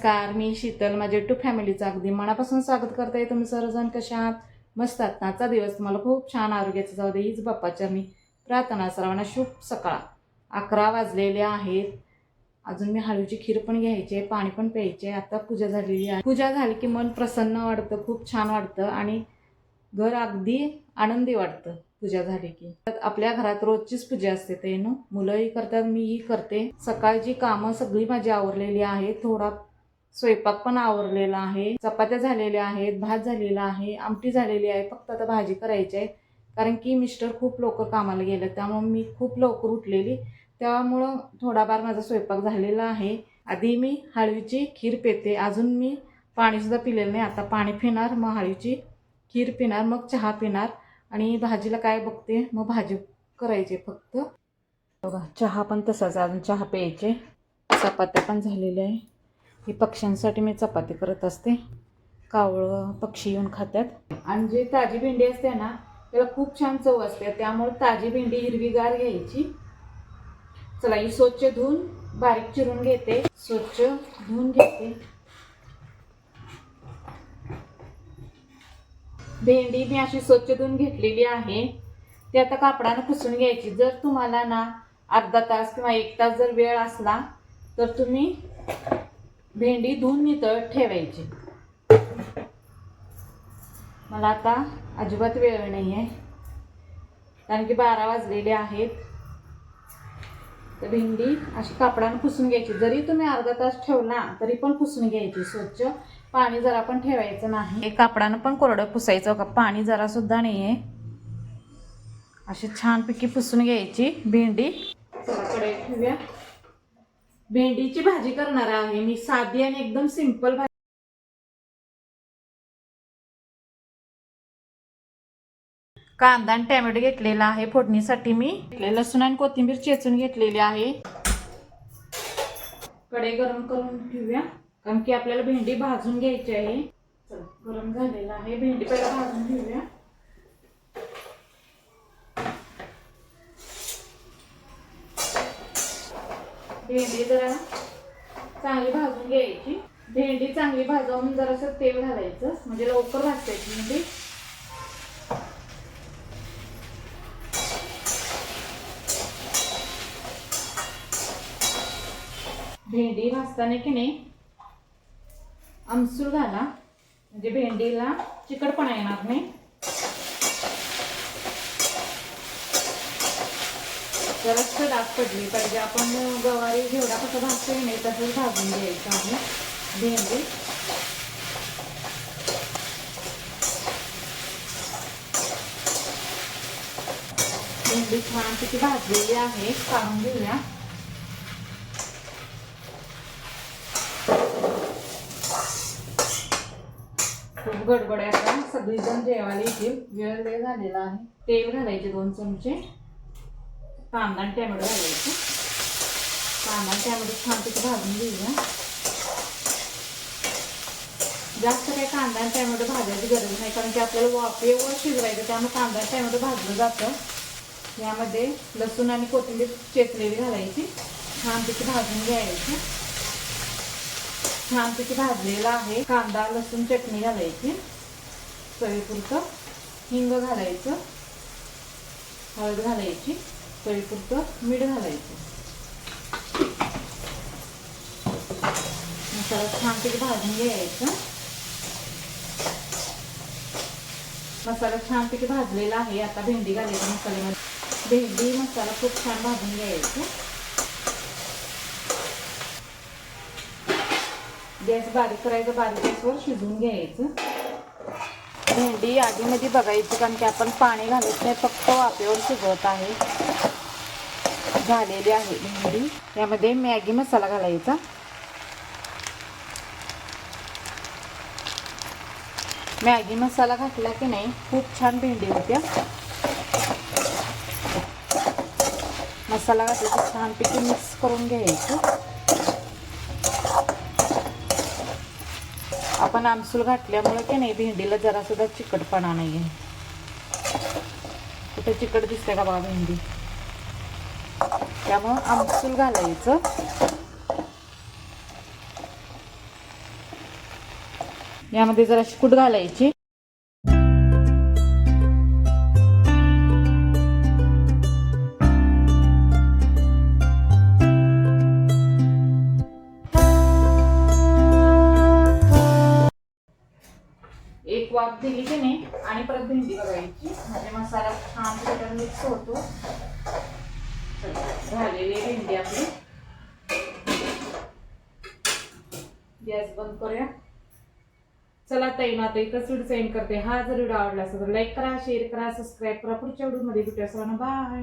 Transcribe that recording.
नमस्कार मी शीतल माझ्या टू फॅमिलीचं अगदी मनापासून स्वागत करते. तुम्ही सर्वजण कशा आहात? मस्त आहात आजचा दिवस तुम्हाला खूप छान आरोग्याचा जाऊ दे. हीच बाप्पाच्या मी प्रार्थना सर्वांना शुभ सकाळ. अकरा वाजलेले आहेत. अजून मी हळूची खीर पण घ्यायची आहे पाणी पण प्यायचे आहे. आता पूजा झालेली आहे. पूजा झाली की मन प्रसन्न वाटतं खूप छान वाटतं आणि घर अगदी आनंदी वाटतं पूजा झाली की. तर आपल्या घरात रोजचीच पूजा असते ते ना? मुलंही करतात मीही करते. सकाळची कामं सगळी माझी आवरलेली आहेत थोडा स्वयंपाक पण आवरलेला आहे. चपात्या झालेल्या आहेत भात झालेला आहे आमटी झालेली आहे. फक्त आता भाजी करायची आहे. कारण की मिस्टर खूप लवकर कामाला गेले त्यामुळं मी खूप लवकर उठलेली. त्यामुळं थोडाफार माझा स्वयंपाक झालेला आहे. आधी मी हळवीची खीर पेते. अजून मी पाणीसुद्धा पिलेलं नाही. आता पाणी पिणार मग हळवीची खीर पिणार मग चहा पिणार. आणि भाजीला काय बघते? मग भाजी करायची फक्त. बघा चहा पण तसाच अजून चहा प्यायचे चपात्या पण झालेल्या आहे. ही पक्ष्यांसाठी मी चपाती करत असते. कावळं पक्षी येऊन खात्यात. आणि जी ताजी भेंडी असते ना त्याला खूप छान चव असते. त्यामुळे ताजी भेंडी हिरवीगार घ्यायची. चला ही स्वच्छ धुवून बारीक चिरून घेते. स्वच्छ धुवून घेते. भेंडी मी अशी स्वच्छ धुवून घेतलेली आहे. ती आता कापडानं पुसून घ्यायची. जर तुम्हाला ना अर्धा तास किंवा एक तास जर वेळ असला तर तुम्ही भेंडी धुवून नितळत ठेवायची. मला आता अजिबात वेळ नाही आहे कारण की बारा वाजलेले आहेत. तर भेंडी अशी कापडानं पुसून घ्यायची. जरी तुम्ही अर्धा तास ठेवला तरी पण पुसून घ्यायची. स्वच्छ पाणी जरा पण ठेवायचं नाही. कापडानं पण कोरडं पुसायचं. का पाणी जरा सुद्धा नाही आहे अशी छानपैकी पुसून घ्यायची भेंडी. ठेवूया. भेंडीची भाजी करणार आहे. मी साधी आणि एकदम सिंपल भाजी कांदा आणि टॅमॅटो घेतलेला आहे. फोडणीसाठी मी लसूण आणि कोथिंबीर चेचून घेतलेली आहे. कढई गरम करून ठेवूया कारण की आपल्याला भेंडी भाजून घ्यायची आहे. गरम झालेला आहे. भेंडी पहिला भाजून ठेवूया. भेंडी जरा चांगली भाजून घ्यायची. भेंडी चांगली भाजवून जरासं तेल घालायचं. म्हणजे लवकर भाजायची भेंडी. भेंडी भाजताना की नाही आमसूल घाला. म्हणजे भेंडीला चिकटपणा येणार नाही. जरास डाग पडली पाहिजे आपण गवारी घेवडा कसं भाजतो की नाही तसंच भाजून घ्यायचं आम्ही भेंडी. भेंडी छान तिची भाजलेली आहे काढून घेऊया. खूप गडबड आहे आता सगळीजण जेवायला येतील वेळ वेळ झालेला आहे. तेल घालायचे दोन चमचे. कांदा आणि टॅमॅटो घालायचं. कांदा आणि टॅमॅटो तिथं भाजून घेऊया. जास्त काही कांदा आणि टॅमॅटो भाजायची गरज नाही कारण की आपल्याला वाफेवर शिजवायचं त्यामुळे कांदा आणि टॅमॅटो भाजलं जातं. यामध्ये लसूण आणि कोथिंबीर चेचलेली घालायची. छान तिथे भाजून घ्यायची. छान तिथे भाजलेला आहे. कांदा लसूण चटणी घालायची. चवीपुरतं हिंग घालायचं. हळद घालायची. चवीपुरतं मीठ घालायचं. मसाला छान छानपैकी भाजून घ्यायचं. मसाला छान छानपैकी भाजलेला आहे आता भेंडी घालायची मसाल्यामध्ये. भेंडी मसाला खूप छान भाजून घ्यायचं. गॅस बारीक करायचं बारीक गॅसवर शिजवून घ्यायचं. भेंडी आधीमध्ये बघायची कारण की आपण पाणी घालत नाही फक्त वाफेवर शिजवत आहे. झालेली आहे भेंडी यामध्ये मॅगी मसाला घालायचा. मॅगी मसाला घातला की नाही खूप छान भेंडी होत्या. मसाला घातला की छानपैकी मिक्स करून घ्यायचं. आपण आमसूल घातल्यामुळे की नाही भेंडीला जरा सुद्धा चिकटपणा नाही आहे कुठे चिकट दिसते का बघा भेंडी? त्यामुळं आमसूल घालायचं. यामध्ये जरा कूट घालायची. एक वाफ दिली की नाही आणि परत भेंडी बघायची. म्हणजे मसाला छान मिक्स होतो. झालेली भेंडी आपली. गॅस बंद करूया. चला ताई ना आता इथंच व्हिडिओ सेंड करते. हा जर व्हिडिओ आवडला असेल तर लाईक करा शेअर करा सबस्क्राईब करा. पुढच्या व्हिडिओमध्ये भेटूया सर्वांना. बाय.